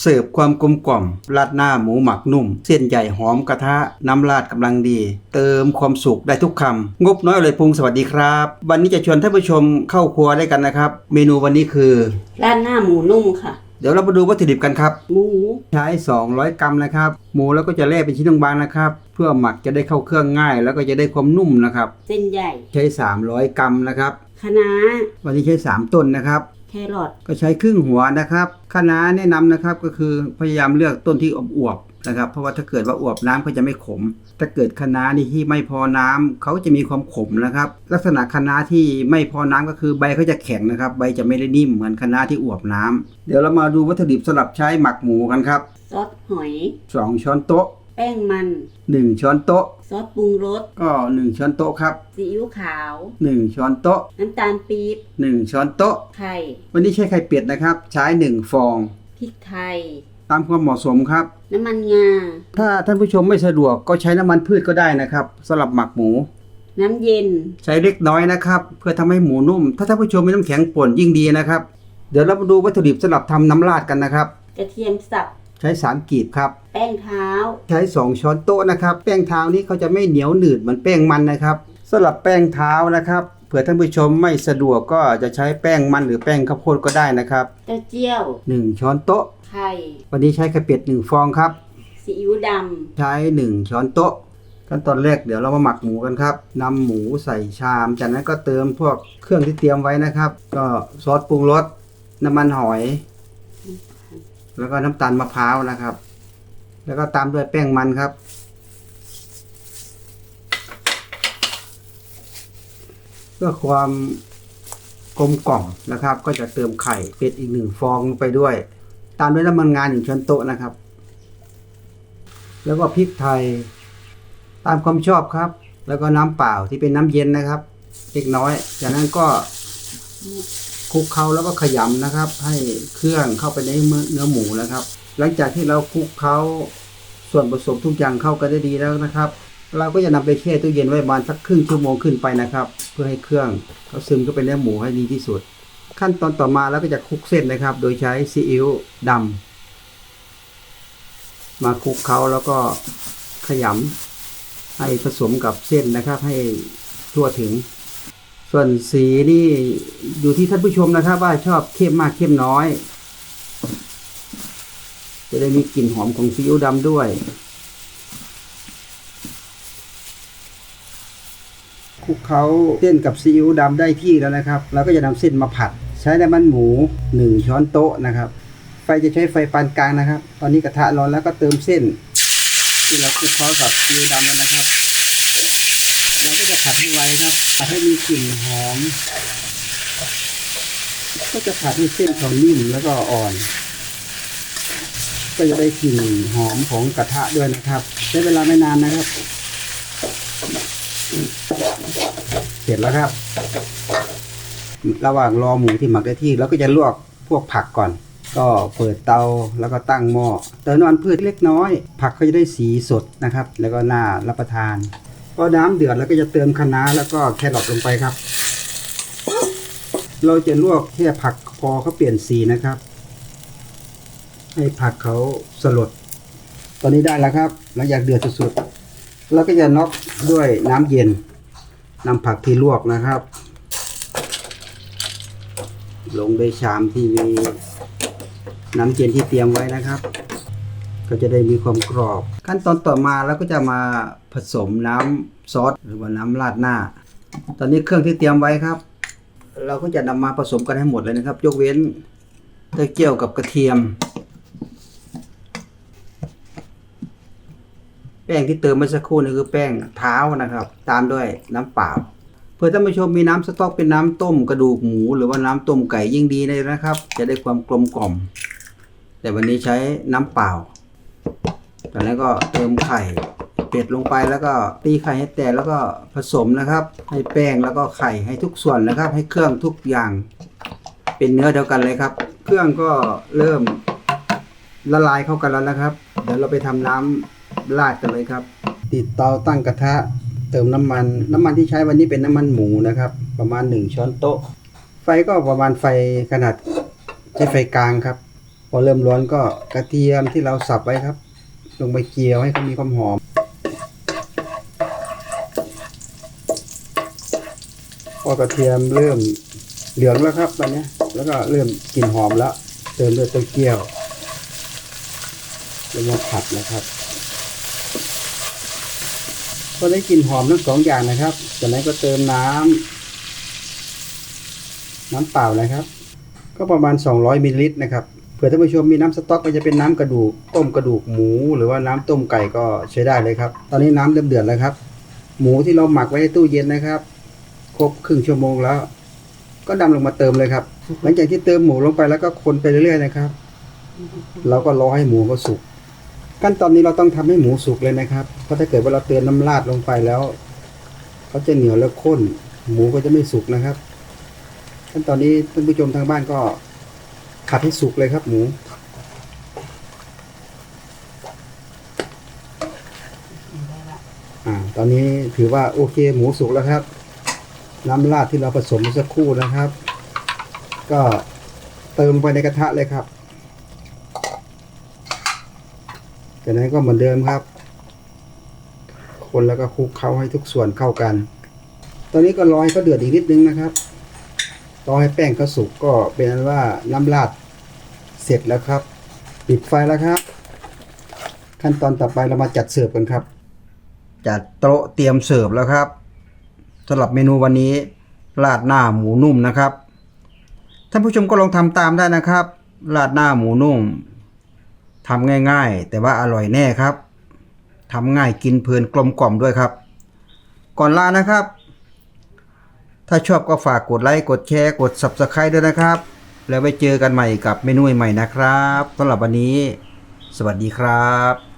เสิร์ฟความกลมกล่อม ราดหน้าหมูหมักนุ่ม เส้นใหญ่หอมกระทะ น้ำราดกำลังดี เติมความสุขได้ทุกคำ งบน้อยเลยพุงสวัสดีครับ วันนี้จะชวนท่านผู้ชมเข้าครัวได้กันนะครับ เมนูวันนี้คือ ราดหน้าหมูนุ่มค่ะ เดี๋ยวเรามาดูวัตถุดิบกันครับ หมู ใช้ 200 กรัมนะครับ หมูแล้วก็จะแล่เป็นชิ้นบางๆนะครับ เพื่อหมักจะได้เข้าเครื่องง่าย แล้วก็จะได้ความนุ่มนะครับ เส้นใหญ่ ใช้ 300 กรัมนะครับคะน้าวันนี้ใช้ 3 ต้นนะครับ แครอทก็ใช้ครึ่งหัวนะครับคะน้าแนะนำนะครับก็คือพยายามเลือกต้นที่อวบๆนะครับ เพราะว่าถ้าเกิดว่าอวบน้ำก็จะไม่ขม ถ้าเกิดคะน้านี่ที่ไม่พอน้ำเขาจะมีความขมนะครับ ลักษณะคะน้าที่ไม่พอน้ำก็คือใบเขาจะแข็งนะครับ ใบจะไม่ได้นิ่มเหมือนคะน้าที่อวบน้ำเดี๋ยวเรามาดูวัตถุดิบสำหรับใช้หมักหมูกันครับซอสหอยสองช้อนโต๊ะแป้งมันหนึ่งช้อนโต๊ะ ซอสปรุงรสก็หนึ่งช้อนโต๊ะครับ ซีอิ๊วขาวหนึ่งช้อนโต๊ะ น้ำตาลปี๊บหนึ่งช้อนโต๊ะ ไข่วันนี้ใช้ไข่เป็ดนะครับ ใช้หนึ่งฟอง พริกไทย ตามความเหมาะสมครับ น้ำมันงา ถ้าท่านผู้ชมไม่สะดวกก็ใช้น้ำมันพืชก็ได้นะครับสำหรับหมักหมู น้ำเย็น ใช้เล็กน้อยนะครับ เพื่อทำให้หมูนุ่ม ถ้าท่านผู้ชมมีน้ำแข็งป่นยิ่งดีนะครับ เดี๋ยวเรามาดูวัตถุดิบสำหรับทำน้ำราดกันนะครับ กระเทียมสับ ใช้สามกีบครับ แป้งเท้า ใช้ 2 ช้อนโต๊ะนะครับ แป้งเท้านี้เขาจะไม่เหนียวหนืดเหมือนแป้งมันนะครับสำหรับแป้งเท้านะครับเผื่อท่านผู้ชมไม่สะดวกก็จะใช้แป้งมันหรือแป้งข้าวโพดก็ได้นะครับเต้าเจี้ยว 1 ช้อนโต๊ะ ไข่ วันนี้ใช้ไข่เป็ด1ฟองครับ ซีอิ๊วดใช้ 1 ช้อนโต๊ะ ขั้นตอนแรกเดี๋ยวเรามาหมักหมูกันครับนำหมูใส่ชาม จากนั้นก็เติมพวกเครื่องที่เตรียมไว้นะครับ ก็ซอสปรุงรสน้ำมันหอย แล้วก็น้ำตาลมะพร้าวนะครับ แล้วก็ตามด้วยแป้งมันครับ เพื่อความกลมกล่อมนะครับ ก็จะเติมไข่เป็ดอีกหนึ่งฟองลงไปด้วย ตามด้วยน้ำมันงานหนึ่งช้อนโต๊ะนะครับ แล้วก็พริกไทย ตามความชอบครับ แล้วก็น้ำเปล่าที่เป็นน้ำเย็นนะครับเล็กน้อย จากนั้นก็ คลุกเคล้าแล้วก็ขยำนะครับ ให้เครื่องเข้าไปในเนื้อหมูนะครับ หลังจากที่เราคลุกเคล้าส่วนผสมทุกอย่างเข้ากันได้ดีแล้วนะครับ เราก็จะนำไปแช่ตู้เย็นไว้ประมาณสักครึ่งชั่วโมงขึ้นไปนะครับ เพื่อให้เครื่องเขาซึมเข้าไปในหมูให้ดีที่สุด ขั้นตอนต่อมาแล้วก็จะคลุกเส้นนะครับ โดยใช้ซีอิ๊วดำมาคลุกเคล้าแล้วก็ขยำให้ผสมกับเส้นนะครับ ให้ทั่วถึง ส่วนสีนี่อยู่ที่ท่านผู้ชมนะครับ ว่าชอบเข้มมากเข้มน้อย จะได้มีกลิ่นหอมของซีอิ๊วดำด้วยคลุกเคล้าเส้นกับซีอิ๊วดำได้ที่แล้วนะครับเราก็จะนำเส้นมาผัด ใช้น้ำมันหมู 1 ช้อนโต๊ะนะครับ ไฟจะใช้ไฟปานกลางนะครับ ตอนนี้กระทะร้อนแล้วก็เติมเส้น ที่เราคลุกเคล้ากับซีอิ๊วดำแล้วนะครับ เราก็จะผัดให้ไวครับผัดให้มีกลิ่นหอม ก็จะผัดให้เส้นเขานิ่มแล้วก็อ่อน ก็จะได้กลิ่นหอมของกระทะด้วยนะครับ ใช้เวลาไม่นานนะครับ เสร็จแล้วครับ ระหว่างรอหมูที่หมักได้ที่เราก็จะลวกพวกผักก่อน ก็เปิดเตาแล้วก็ตั้งหม้อเติมน้ำมันพืชเล็กน้อย ผักก็จะได้สีสดนะครับ แล้วก็น่ารับประทาน อน้ำเดือดแล้วก็จะเติมคะน้าแล้วก็แครอทลงไปครับ เราจะลวกแค่ผักพอเขาเปลี่ยนสีนะครับ ให้ผักเขาสลด ตอนนี้ได้แล้วครับหลังจากเดือดสุดๆเราก็จะน็อกด้วยน้ำเย็นนำผักที่ลวกนะครับ ลงในชามที่มีน้ำเย็นที่เตรียมไว้นะครับ ก็จะได้มีความกรอบ ขั้นตอนต่อมาเราก็จะมาผสมน้ำซอสหรือว่าน้ำราดหน้า ตอนนี้เครื่องที่เตรียมไว้ครับ เราก็จะนำมาผสมกันให้หมดเลยนะครับ ยกเว้นต้าเจี้ยวกับกระเทียม แป้งที่เติมเมื่อสักครู่นี่คือแป้งเท้านะครับ ตามด้วยน้ำเปล่าเพื่อท่านผู้ชมมีน้ำสต๊อกเป็นน้ำต้มกระดูกหมูหรือว่าน้ำต้มไก่ยิ่งดีเลยนะครับ จะได้ความกลมกล่อม แต่วันนี้ใช้น้ำเปล่า จากนั้นก็เติมไข่เป็ดลงไปแล้วก็ตีไข่ให้แตกแล้วก็ผสมนะครับ ให้แป้งแล้วก็ไข่ให้ทุกส่วนนะครับ ให้เครื่องทุกอย่างเป็นเนื้อเดียวกันเลยครับ เครื่องก็เริ่มละลายเข้ากันแล้วนะครับ เดี๋ยวเราไปทำน้ำราดกันเลยครับ ติดเตาตั้งกระทะ เติมน้ำมัน น้ำมันที่ใช้วันนี้เป็นน้ำมันหมูนะครับ ประมาณ 1 ช้อนโต๊ะ ไฟก็ประมาณไฟขนาดใช้ไฟกลางครับ พอเริ่มร้อนก็กระเทียมที่เราสับไว้ครับ ลงไปเจียวให้เขามีความหอม พอกระเทียมเริ่มเหลืองแล้วครับตอนนี้ แล้วก็เริ่มกลิ่นหอมแล้ว เติมด้วยต้าเจี้ยวแล้วมาผัดนะครับก็ได้กลิ่นหอมทั้งสองอย่างนะครับจากนั้นก็เติมน้ำน้ำเปล่านะครับ ก็ประมาณ 200มิลลิลิตรนะครับ ผื่อท่านผู้ชมมีน้ำสต๊อกก็จะเป็นน้ำกระดูกต้มกระดูกหมู หรือว่าน้ำต้มไก่ก็ใช้ได้เลยครับ ตอนนี้น้ำเริ่มเดือดแล้วครับ หมูที่เราหมักไว้ในตู้เย็นนะครับ ครบครึ่งชั่วโมงแล้ว ก็ดำลงมาเติมเลยครับ หลังจากที่เติมหมูลงไปแล้วก็คนไปเรื่อยๆนะครับ เราก็รอให้หมูเขาสุก ขั้นตอนนี้เราต้องทำให้หมูสุกเลยนะครับ เพราะถ้าเกิดว่าเราเติมน้ำราดลงไปแล้วเขาจะเหนียวแล้วข้น หมูก็จะไม่สุกนะครับ ขั้นตอนนี้ท่านผู้ชมทางบ้านก็ ขัดให้สุกเลยครับหมูอ่าตอนนี้ถือว่าโอเคหมูสุกแล้วครับ น้ำราดที่เราผสมเมื่อสักครู่นะครับ ก็เติมไปในกระทะเลยครับจากนั้นก็เหมือนเดิมครับ คนแล้วก็คลุกเคล้าให้ทุกส่วนเข้ากัน ตอนนี้ก็รอให้เขาเดือดอีกนิดนึงนะครับรอให้แป้งเขาสุกก็เป็นอันว่าน้ำราด เสร็จแล้วครับ ปิดไฟแล้วครับ ขั้นตอนต่อไปเรามาจัดเสิร์ฟกันครับ จัดโต๊ะเตรียมเสิร์ฟแล้วครับสำหรับเมนูวันนี้ราดหน้าหมูนุ่มนะครับท่านผู้ชมก็ลองทำตามได้นะครับราดหน้าหมูนุ่มทำง่ายๆ แต่ว่าอร่อยแน่ครับทำง่ายกินเพลินกลมกล่อมด้วยครับ ก่อนลานะครับ ถ้าชอบก็ฝากกดไลค์กดแชร์กด Subscribe ด้วยนะครับ แล้วไว้เจอกันใหม่กับเมนูใหม่นะครับสำหรับวันนี้ สวัสดีครับ